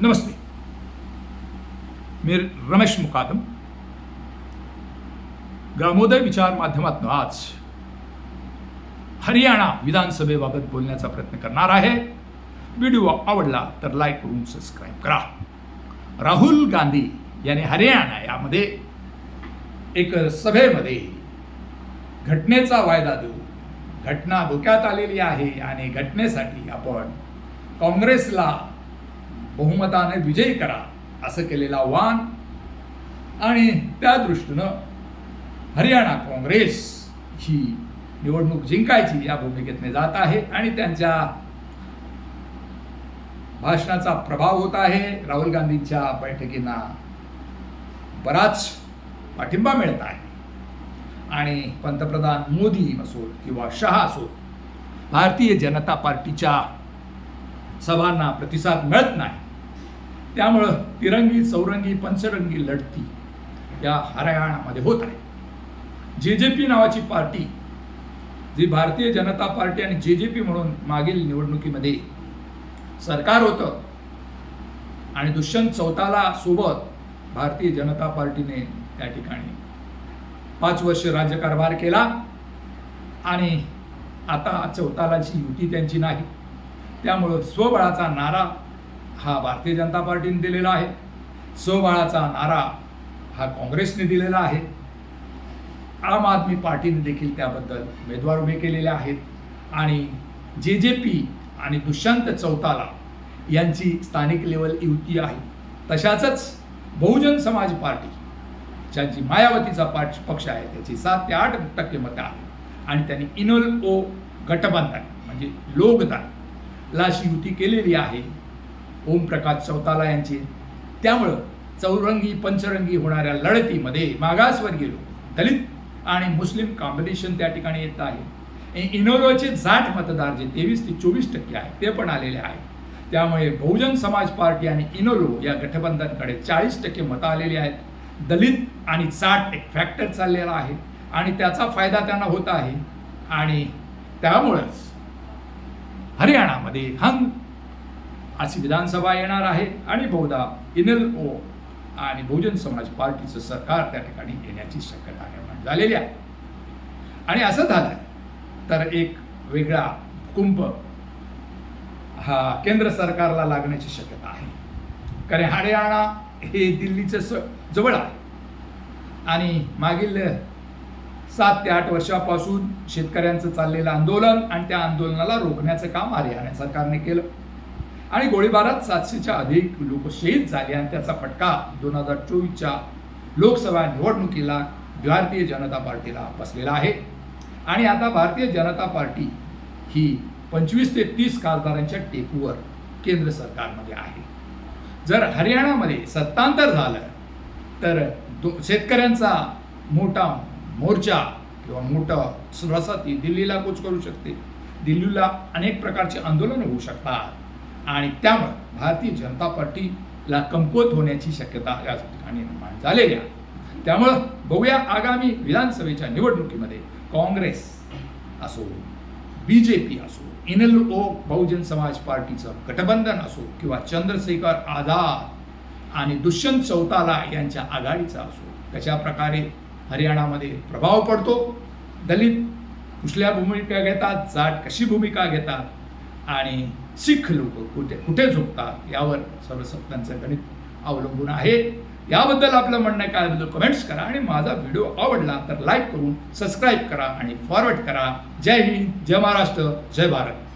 नमस्ते. मी रमेश मुकादम. ग्रामोदय विचार माध्यमातून आज हरियाणा विधानसभेबाबत बोलण्याचा प्रयत्न करणार आहे. व्हिडिओ आवडला तर लाईक करून सबस्क्राईब करा. राहुल गांधी याने हरियाणा यामध्ये एक सभेमध्ये घटनेचा वायदा देऊ घटना धोक्यात आलेली आहे आणि घटनेसाठी आपण काँग्रेसला बहुमताने विजयी करा असं केलेलं आव्हान. आणि त्या दृष्टीनं हरियाणा काँग्रेस ही निवडणूक जिंकायची या भूमिकेतने जात आहे आणि त्यांच्या भाषणाचा प्रभाव होत आहे. राहुल गांधींच्या बैठकींना बराच पाठिंबा मिळत आहे. आणि पंतप्रधान मोदी असोत किंवा शहा असोत भारतीय जनता पार्टीच्या सभांना प्रतिसाद मिळत नाही. त्यामुळं तिरंगी चौरंगी पंचरंगी लढती या हरियाणामध्ये होत आहे जे जे पी नावाची पार्टी जी भारतीय जनता पार्टी आणि जे जे पी म्हणून मागील निवडणुकीमध्ये सरकार होतं आणि दुष्यंत चौताला सोबत भारतीय जनता पार्टीने त्या ठिकाणी पाच वर्ष राज्यकारभार केला आणि आता चौतालाची युती त्यांची नाही. त्यामुळं स्वबळाचा नारा हा भारतीय जनता पार्टीने दिलेला आहे. स्वबाळाचा नारा हा काँग्रेसने दिलेला आहे. आम आदमी पार्टीने देखील त्याबद्दल उमेदवार उभे केलेले आहेत. आणि जे जे पी आणि दुष्यंत चौताला यांची स्थानिक लेवल युती आहे. तशाच बहुजन समाज पार्टी ज्यांची मायावतीचा पाठ पक्ष आहे त्याची सात ते आठ टक्के मतं आहे आणि त्यांनी इनोल ओ गटबंधन म्हणजे लोकदान लाशी युती केलेली आहे. ओमप्रकाश चौताला यांची. त्यामुळं चौरंगी पंचरंगी होणाऱ्या लढतीमध्ये मागासवर्गीय लोक दलित आणि मुस्लिम कॉम्बिनेशन त्या ठिकाणी येत आहे. इनोलोचे जाट मतदार जे तेवीस ते चोवीस टक्के आहेत ते पण आलेले आहेत. त्यामुळे बहुजन समाज पार्टी आणि इनोलो या गठबंधनकडे चाळीस टक्के मतं आलेली आहेत. दलित आणि जाट एक फॅक्टर चाललेला आहे आणि त्याचा फायदा त्यांना होत आहे. आणि त्यामुळंच हरियाणामध्ये हंग अशी विधानसभा येणार आहे आणि बहुधा इनल ओ आणि बहुजन समाज पार्टीचं सरकार त्या ठिकाणी येण्याची शक्यता निर्माण झालेली आहे. आणि असं झालं तर एक वेगळा कुंभ हा केंद्र सरकारला लागण्याची शक्यता आहे. कारण हरियाणा हे दिल्लीचं स जवळ आहे. आणि मागील सात ते आठ वर्षापासून शेतकऱ्यांचं चाललेलं आंदोलन आणि त्या आंदोलनाला रोखण्याचं काम हरियाणा सरकारने केलं. आणि गोळीबारात सातशेच्या अधिक लोक शहीद झाले आणि त्याचा फटका दोन हजार चोवीसच्या लोकसभा निवडणुकीला भारतीय जनता पार्टीला बसलेला आहे. आणि आता भारतीय जनता पार्टी ही पंचवीस ते तीस खासदारांच्या टेकूवर केंद्र सरकारमध्ये आहे. जर हरियाणामध्ये सत्तांतर झालं तर दो शेतकऱ्यांचा मोठा मोर्चा किंवा मोठं रसती दिल्लीला कूच करू शकते. दिल्लीला अनेक प्रकारचे आंदोलन होऊ शकतात. आणि त्यामुळे भारतीय जनता पार्टीला कमकुवत होण्याची शक्यता या ठिकाणी निर्माण झालेली आहे. त्यामुळं बघूया आगामी विधानसभेच्या निवडणुकीमध्ये काँग्रेस असो बी जे पी असो इनल ओ बहुजन समाज पार्टीचं गठबंधन असो किंवा चंद्रशेखर आझाद आणि दुष्यंत चौताला यांच्या आघाडीचा असो कशा प्रकारे हरियाणामध्ये प्रभाव पडतो. दलित कुठल्या भूमिका घेतात जाट कशी भूमिका घेतात आणि शीख लोक कुठे कुठे झोपतात यावर सर्व गणित अवलंबून आहे. याबद्दल आपलं म्हणणं आहे काय कमेंट्स करा आणि माझा व्हिडिओ आवडला तर लाईक करून सबस्क्राईब करा आणि फॉरवर्ड करा. जय हिंद जय महाराष्ट्र जय भारत.